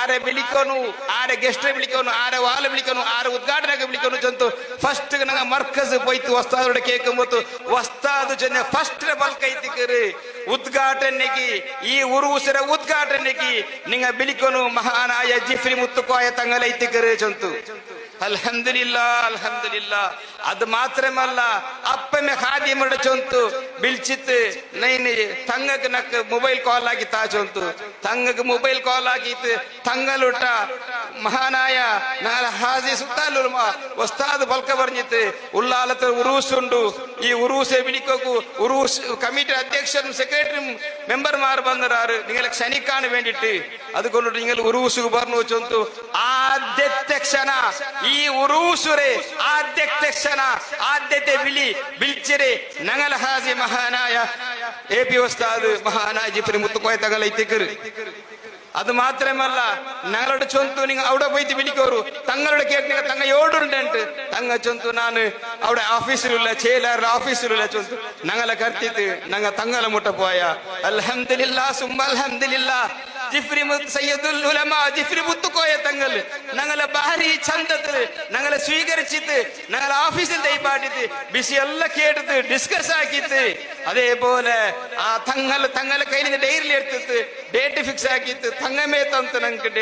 ಆರೆ ಬಿಳಿಕೋನು, ಆರೆ ಗೆಸ್ಟ್ ಬಿಳಿಕೋನು, ಆರೆ ವಾಲ್ ಬಿಳಿಕೋನು, ಆರೆ ಉದ್ಘಾಟನೆ ಬಿಳಿಕೋನು ಜಂತು ಫಸ್ಟ್ ನಂಗ ಮರ್ಕಸ್ ಪೋಯ್ತು ವಸ್ತಾದ ಕೇಕ್ ಮತ್ತು ವಸ್ತಾದು ಜನ ಫಸ್ಟ್ ಬಲ್ಕ ಐತಿಕ್ರಿ. ಉದ್ಘಾಟನೆಗೆ ಈ ಉರು ಉಸಿರ ಉದ್ಘಾಟನೆಗೆ ನಿಂಗ ಬಿಳಿಕೋನು ಮಹಾನಾಯ ಜಿಫ್ರಿ ಮುತ್ತುಕೋಯ ತಂಗಲ್ ಐತಿಕ್ರಿ ಜಂತು അത് മാത്രമല്ല അപ്പമെ ഹാദിമയുടെ ചൊന്തു വിളിച്ചിട്ട് നൈന് തങ്ങക്ക് നക്ക് മൊബൈൽ കോൾ ആക്കി താ ചൊന്തു. തങ്ങക്ക് മൊബൈൽ കോൾ ആക്കിയിട്ട് തങ്ങളുട്ട മഹാനായ ഹാജി സുൽത്താൻ വസ്താദ് പൽക്ക പറഞ്ഞിട്ട് ഉള്ളാലത്ത് ഉറൂസ് ഉണ്ടു. ഈ ഉറൂസെ വിളിക്കൂ ഉറൂസ് കമ്മിറ്റി അധ്യക്ഷനും സെക്രട്ടറിയും മെമ്പർമാർ വന്നിറാറ് നിങ്ങളെ ക്ഷണിക്കാൻ വേണ്ടിയിട്ട്. അതുകൊണ്ടിട്ട് നിങ്ങൾ ഉറൂസ് പറഞ്ഞു ചൊന്തു. ആദ്യത്തെ ക്ഷണ ഈ ഉറൂസുരെ ആദ്യത്തെ ക്ഷണ ആദ്യത്തെ വിളി വിളിച്ചരെ ഞങ്ങൾ ഹാസി മഹാനായ എ പി ഉസ്താദ് മഹാനായ ജിഫ്രി മുത്തുക്കോയ തങ്ങൾ എത്തിക്കറ് അത് മാത്രമല്ല ഞങ്ങളുടെ ചൊന്തു നിങ്ങൾ അവിടെ പോയിട്ട് വിളിക്കോറു തങ്ങളുടെ കേട്ടിന് തങ്ങ യോടുണ്ട് തങ്ങ ചൊന്തു ನಾನು അവിടെ ഓഫീസിലുള്ള ചേലാറുടെ ഓഫീസിലുള്ള ചൊന്തു. ഞങ്ങളെ കരുത്തിട്ട് ഞങ്ങൾ തങ്ങളെ മുട്ട പോയ. അലഹമില്ല സുമ്മ അൽഹംദുലില്ലാ. ജിഫ്രി സയ്യിദുൽ ഉലമ ജിഫ്രി മുത്തുക്കോയ തങ്ങൾ ഞങ്ങളെ ഭാരി ചന്തത്തിൽ ഞങ്ങളെ സ്വീകരിച്ചിട്ട് ഞങ്ങളെ ഓഫീസിൽ ദൈപ്പാട്ടിട്ട് ബിസി എല്ലാം കേട്ടിട്ട് ഡിസ്കസ് ആക്കിയിട്ട് അതേപോലെ ആ തങ്ങൾ തങ്ങളെ കയ്യിൽ നിന്ന് ഡയറിയിൽ എടുത്തിട്ട് ഡേറ്റ് ഫിക്സ് ആക്കിയിട്ട് തങ്ങമേ തന്നിട്ട് ഞങ്ങൾക്ക്